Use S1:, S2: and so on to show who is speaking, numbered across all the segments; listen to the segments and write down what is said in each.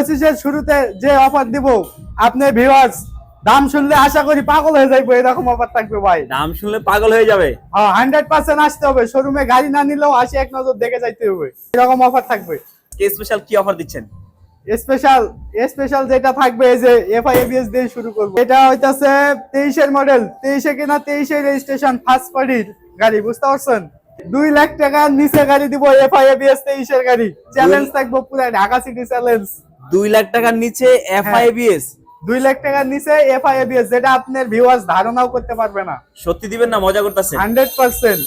S1: পঁচিশের শুরুতে যে অফার দিব আপনি ভিউয়ার্স দাম শুনলে আশা করি পাগল হয়ে যাইবো এরকম অফার থাকবে ভাই।
S2: দাম শুনলে পাগল হয়ে যাবে।
S1: হান্ড্রেড পার্সেন্ট আসতে হবে শোরুমে গাড়ি না নিলেও আসে এক নজর দেখে যাইতে হবে এরকম অফার থাকবে।
S2: কে স্পেশাল কি অফার দিচ্ছেন?
S1: স্পেশাল স্পেশাল যেটা থাকবে এই যে এফআই এবিএস দিয়ে শুরু করব। এটা হইতাছে তেইশের মডেল তেইশে কিনা তেইশে রেজিস্ট্রেশন ফার্স্ট পার্টির গাড়ি বুঝতে পারছেন? দুই লাখ টাকার নিচে গাড়ি দিব এফআই এবিএস তেইশের গাড়ি। চ্যালেঞ্জ থাকব পুরো ঢাকা সিটি চ্যালেঞ্জ
S2: দুই লাখ টাকার নিচে এফআইবিএস
S1: দুই লাখ টাকার নিচে এফআই এবিএস যেটা আপনার ভিউয়ার্স ধারণাও করতে পারবে না।
S2: সত্যি দিবেন না মজা করতেছেন।
S1: Hundred percent.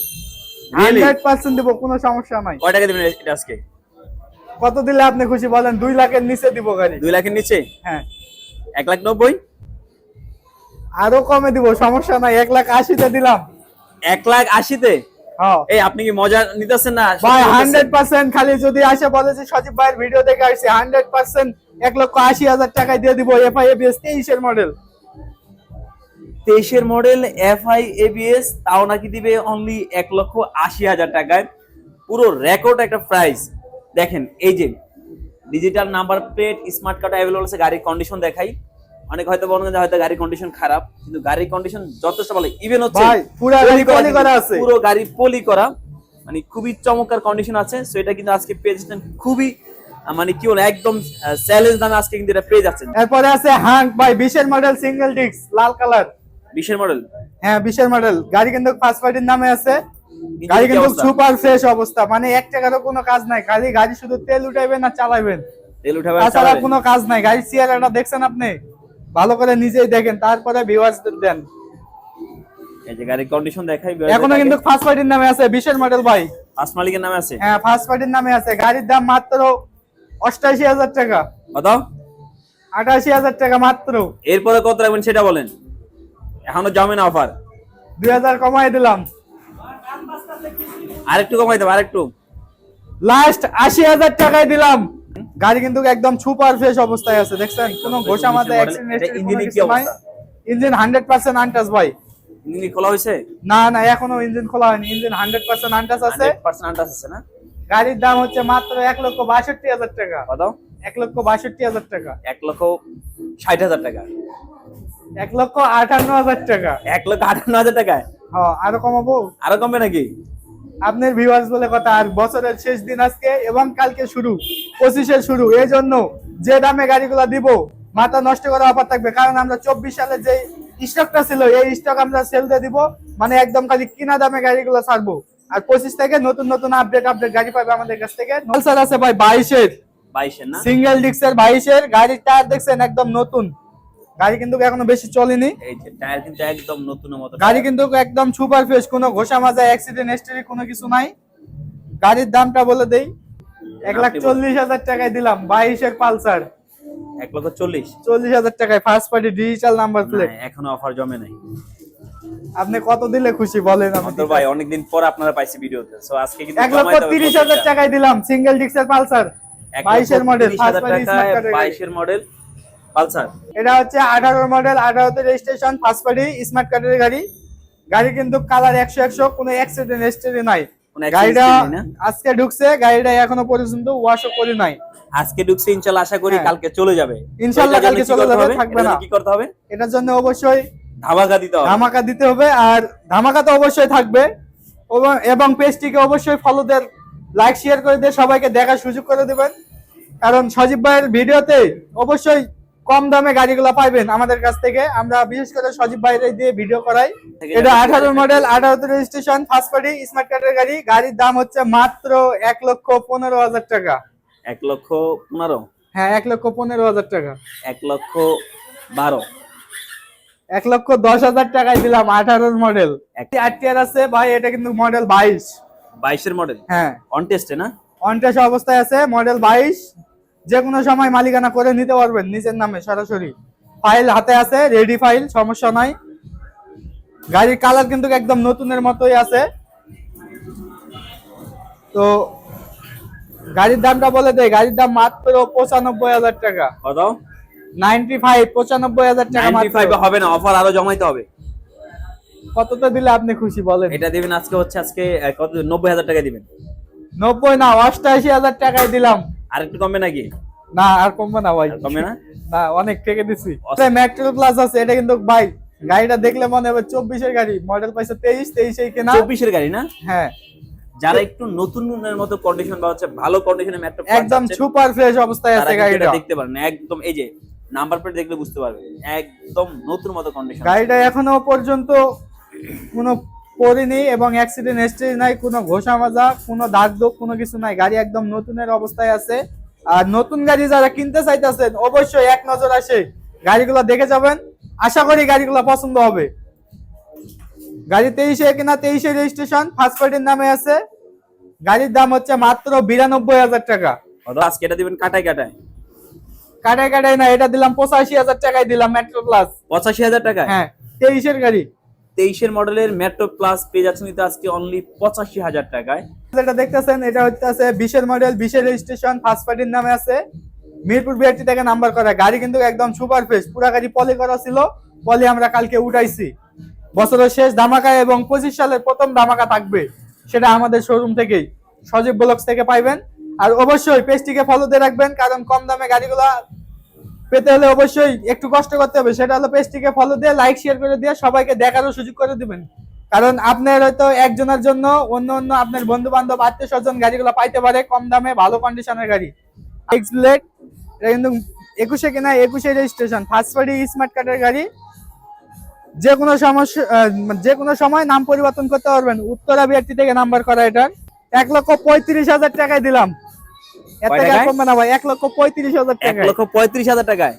S1: হান্ড্রেড পার্সেন্ট দিব কোনো সমস্যা নাই।
S2: কয় টাকা দিবেন এটা আজকে?
S1: কত দিলে আপনি খুশি বলেন? দুই লাখের নিচে দিব গাড়ি।
S2: দুই লাখের নিচে?
S1: হ্যাঁ।
S2: এক লাখ নব্বই?
S1: আরও কমে দিব সমস্যা নাই। এক লাখ আশিতে দিলাম।
S2: এক লাখ আশিতে?
S1: হ্যাঁ
S2: এই আপনি কি মজা নিতেছেন না?
S1: ভাই? হান্ড্রেড পার্সেন্ট খালি যদি আসে বলে যে সজীব ভাইয়ের ভিডিও দেখে আসছে। হান্ড্রেড পার্সেন্ট এক লক্ষ আশি হাজার টাকায় দিয়ে দিব এফআই এবিএস তেইশের মডেল
S2: তেইশের মডেল এফআই এবিএস তাও নাকি দিবে অনলি এক লক্ষ আশি হাজার টাকায়। পুরো রেকর্ড একটা প্রাইস দেখেন এই যে digital number plate smart card available আছে গাড়ির কন্ডিশন দেখাই। অনেক হয়তো বলেন যে হয়তো গাড়ির কন্ডিশন খারাপ কিন্তু গাড়ির কন্ডিশন যথেষ্ট ভালো। ইভেন হচ্ছে
S1: পুরা গাড়ি
S2: পলি
S1: করা আছে।
S2: পুরো গাড়ি পলি করা মানে খুবই চমৎকার কন্ডিশন আছে। সো এটা কিন্তু আজকে পেয়ে যাচ্ছেন খুবই মানে কি বলে একদম চ্যালেঞ্জ দামে আজকে কিন্তু এটা পেয়ে যাচ্ছেন।
S1: এরপরে আছে হাঙ্ক ভাই বিশের মডেল সিঙ্গেল ডিস্ক লাল কালার
S2: বিশের মডেল
S1: হ্যাঁ বিশের মডেল গাড়ি কিন্তু ফার্স্ট পার্টির নামে আছে। গাড়ি কিন্তু সুপার ফ্রেশ অবস্থা। মানে এক টাকারও কোনো কাজ নাই। খালি গাড়ি শুধু তেল উঠাইবেন না চালাবেন
S2: তেল উঠাবে
S1: তাছাড়া কোনো কাজ নাই। গাড়ির চেয়ারটা দেখছেন আপনি? ভালো করে নিজেই দেখেন তারপরে ভিউয়ার্সদের দেন।
S2: এই যে গাড়ির কন্ডিশন দেখাই
S1: এখনও কিন্তু ফার্স্ট পার্টির নামে আছে বিশের মডেল ভাই।
S2: ফার্স্ট মালিকের নামে আছে?
S1: হ্যাঁ ফার্স্ট পার্টির নামে আছে। গাড়ির দাম মাত্র অষ্টাশি হাজার টাকা।
S2: কত?
S1: আটাশি হাজার টাকা মাত্র।
S2: এরপরে কত রাখবেন সেটা বলেন। এখনও জমে না অফার
S1: দুই হাজার কমাই দিলাম।
S2: আরেকটু কমাই দেবো আরেকটু।
S1: লাস্ট আশি হাজার টাকায় দিলাম। গাড়ি কিন্তু একদম সুপার ফ্রেশ অবস্থায় আছে দেখছেন? কোনো ঘোষা মাথা
S2: ইঞ্জিনের কি অবস্থা?
S1: ইঞ্জিন হান্ড্রেড পার্সেন্ট আনটাস ভাই।
S2: ইঞ্জিন খোলা হয়েছে?
S1: না না এখনও ইঞ্জিন খোলা হয়নি। ইঞ্জিন হান্ড্রেড পার্সেন্ট আনটাস আছে।
S2: পার্সেন্ট আন্টাস আছে না?
S1: গাড়ির দাম হচ্ছে মাত্র এক লক্ষ বাষট্টি হাজার টাকা।
S2: কত?
S1: এক লক্ষ বাষট্টি হাজার টাকা।
S2: এক লক্ষ ষাট হাজার টাকা।
S1: এক লক্ষ আটান্ন হাজার টাকা।
S2: এক লক্ষ আটান্ন হাজার টাকায়?
S1: হ্যাঁ আরও কমাবো?
S2: আরও কমবে নাকি?
S1: আপনার ভিউয়ার্স বলে কথা আর বছরের শেষ দিন আজকে এবং কালকে শুরু পঁচিশের শুরু। এই জন্য যে দামে গাড়িগুলো দিব মাথা নষ্ট করা অফার থাকবে। কারণ আমরা চব্বিশ সালে যে স্টকটা ছিল এই স্টক আমরা সেল দিয়ে দিব মানে একদম খালি কিনা দামে গাড়িগুলো ছাড়বো। আর পঁচিশ থেকে নতুন নতুন আপডেট আপডেট গাড়ি পাবে আমাদের কাছ থেকে। নলসার আছে ভাই বাইশের।
S2: বাইশের না?
S1: সিঙ্গেল ডিস্কের বাইশের গাড়ির টায়ার দেখছেন একদম নতুন। গাড়ি কিন্তু এখনও বেশি চলেনি।
S2: এই যে টায়ার কিন্তু একদম নতুন মতো।
S1: গাড়ি কিন্তু একদম সুপার ফ্রেশ কোনো ঘোষা মাজা অ্যাক্সিডেন্ট হিস্টরি কোনো কিছু নাই। গাড়ির দামটা বলে দেই এক লাখ
S2: আপনি
S1: চল্লিশ হাজার টাকায় দিলাম বাইশের পালসার।
S2: এক লক্ষ চল্লিশ।
S1: চল্লিশ হাজার টাকায় first party digital number plate
S2: এখনও অফার জমে নাই।
S1: আপনি কত দিলে খুশি বলেন আমি
S2: অন্তর ভাই অনেকদিন পর আপনারা পাইছি ভিডিওতে সো আজকে কিন্তু
S1: এক লক্ষ তিরিশ হাজার টাকায় দিলাম সিঙ্গেল ডিস্কের পালসার বাইশের মডেল।
S2: বাইশের মডেল পালসার?
S1: এটা হচ্ছে আঠারো মডেল আঠারোতে রেজিস্ট্রেশন পার্টি স্মার্ট কার্ডের গাড়ি। গাড়ি কিন্তু কালার একশো একশো কোনো অ্যাক্সিডেন্ট হিস্টরি নাই। গাড়িটা? আজকে ঢুকছে গাড়িটা এখনও পর্যন্ত ওয়াশও করি নাই।
S2: আজকে ঢুকছে ইনশাল্লাহ আশা করি
S1: হ্যাঁ।
S2: কালকে চলে যাবে।
S1: ইনশাল্লাহ কালকে চলে যাবে, থাকবে
S2: এটার জন্য
S1: না।
S2: কি করতে হবে?
S1: এটার জন্য অবশ্যই
S2: ধামাকা দিতে হবে।
S1: ধামাকা দিতে হবে আর ধামাকা তো অবশ্যই থাকবে। এবং- এবং পেজটিকে অবশ্যই ফলোদের লাইক শেয়ার করে দিয়ে সবাইকে দেখার সুযোগ করে দিবেন। কারণ সজীব ভাইয়ের ভিডিওতে অবশ্যই কম দামে গাড়িগুলো পাইবেন আমাদের কাছ থেকে। আমরা বিশেষ করে সজীব ভাইয়ের দিয়ে ভিডিও করাই। এটা আঠারো মডেল আঠারোতে রেজিস্ট্রেশন ফার্স্ট পার্টি স্মার্ট কার্ডের গাড়ি। গাড়ির দাম হচ্ছে মাত্র এক লক্ষ পনেরো হাজার টাকা।
S2: এক লক্ষ পনেরো?
S1: হ্যাঁ এক লক্ষ পনেরো হাজার টাকা।
S2: এক লক্ষ বারো?
S1: এক লক্ষ দশ হাজার টাকায় দিলাম আঠারোর মডেল
S2: এক-
S1: আট টিয়ার আছে ভাই এটা কিন্তু মডেল বাইশ।
S2: বাইশের মডেল
S1: হ্যাঁ।
S2: অন টেস্টে না?
S1: অনটেস অবস্থায় আছে মডেল বাইশ। যে কোনো সময় মালিকানা করে নিতে পারবেন নিজের নামে সরাসরি। ফাইল হাতে আছে রেডি ফাইল সমস্যা নাই। গাড়ির কালার কিন্তু একদম নতুনের মতোই আছে। তো গাড়ির দামটা বলে দেয় গাড়ির দাম মাত্র পঁচানব্বই হাজার টাকা।
S2: কত?
S1: নাইনটি ফাইভ পঁচানব্বই হাজার টাকা
S2: হবে না অফার আরও জমাইতে হবে।
S1: কতটা দিলে আপনি খুশি বলেন?
S2: এটা দিবেন আজকে হচ্ছে আজকে কত নব্বই হাজার টাকা দিবেন।
S1: নব্বই না অষ্টাশি হাজার টাকায় দিলাম।
S2: আর একটু কমবে নাকি?
S1: না আর কমবে না ভাই।
S2: কমবে না?
S1: না অনেক থেকে দিছি। মেট্রো প্লাস আছে এটা কিন্তু ভাই গাড়িটা দেখলে মনে হবে চব্বিশের গাড়ি। মডেল পাইছে তেইশ তেইশেই কেনা।
S2: চব্বিশের গাড়ি না?
S1: হ্যাঁ।
S2: যারা একটু নতুনের মতো কন্ডিশন বা হচ্ছে ভালো কন্ডিশনে মেট্রো
S1: একদম সুপার ফ্রেশ অবস্থায় আছে গাড়িটা।
S2: দেখতে পারেন একদম এই যে নাম্বার প্লেট দেখলে বুঝতে পারবেন একদম নতুন মতো কন্ডিশন
S1: গাড়িটা এখনও পর্যন্ত কোনো পড়েনি এবং অ্যাক্সিডেন্ট হিস্ট্রি নাই কোনো ঘোষা মাজা কোনো দাগ দোগ কোনো কিছু নাই। গাড়ি একদম নতুনের অবস্থায় আছে। আর নতুন গাড়ি যারা কিনতে চাইতেছেন অবশ্যই এক নজর আসে। গাড়িগুলো দেখে যাবেন। আশা করি গাড়িগুলো পছন্দ হবে। গাড়ি তেইশে কিনা তেইশে রেজিস্ট্রেশন ফার্স্ট পার্টির নামে আছে। গাড়ির দাম হচ্ছে মাত্র বিরানব্বই হাজার টাকা।
S2: আজকে এটা দিবেন কাটায় কাটায়?
S1: কাটায় কাটায় না এটা দিলাম পঁচাশি হাজার টাকায় দিলাম মেট্রো প্লাস
S2: পঁচাশি হাজার টাকা
S1: হ্যাঁ তেইশের গাড়ি।
S2: তেইশের মডেলের মেট্রো প্লাস পেয়ে যাচ্ছেন কিন্তু আজকে অনলি পঁচাশি হাজার টাকায়।
S1: যেটা দেখতেছেন, এটা হচ্ছে বিশের মডেল বিশের রেজিস্ট্রেশন ফার্স্ট পার্টির নামে আছে। মিরপুর বিআরটি থেকে নাম্বার করা। গাড়ি কিন্তু একদম সুপার ফ্রেশ পুরা গাড়ি পলি করা ছিল। পলি আমরা কালকে উঠাইছি। বছরের শেষ ধামাকা এবং পঁচিশ সালের প্রথম ধামাকা থাকবে। সেটা আমাদের শোরুম থেকেই। সজীব ব্লকস থেকে পাইবেন। আর অবশ্যই পেজটিকে ফলো দিয়ে রাখবেন, কারণ কম দামে গাড়িগুলা পেতে হলে অবশ্যই একটু কষ্ট করতে হবে। সেটা হলো পেজটিকে ফলো দিয়ে লাইক শেয়ার করে দিয়ে সবাইকে দেখারও সুযোগ করে দিবেন। কারণ আপনার হয়তো একজনের জন্য অন্য অন্য আপনার বন্ধু বান্ধব আত্মীয় স্বজন গাড়িগুলো পাইতে পারে কম দামে, ভালো কন্ডিশনের গাড়ি। এক্স ব্লেড কিন্তু একুশে কেনা, একুশে রেজিস্ট্রেশন ফার্স্ট পার্টি স্মার্ট কার্ডের গাড়ি। যে কোনো সমস্যা যে কোনো সময় নাম পরিবর্তন করতে পারবেন। উত্তরা বিআরটি থেকে নাম্বার করা এটার এক লক্ষ পঁয়ত্রিশ হাজার টাকায় দিলাম। এত টাকা কমবে না ভাই এক লক্ষ পঁয়ত্রিশ হাজার
S2: টাকা
S1: এক
S2: লক্ষ পঁয়ত্রিশ হাজার টাকায়?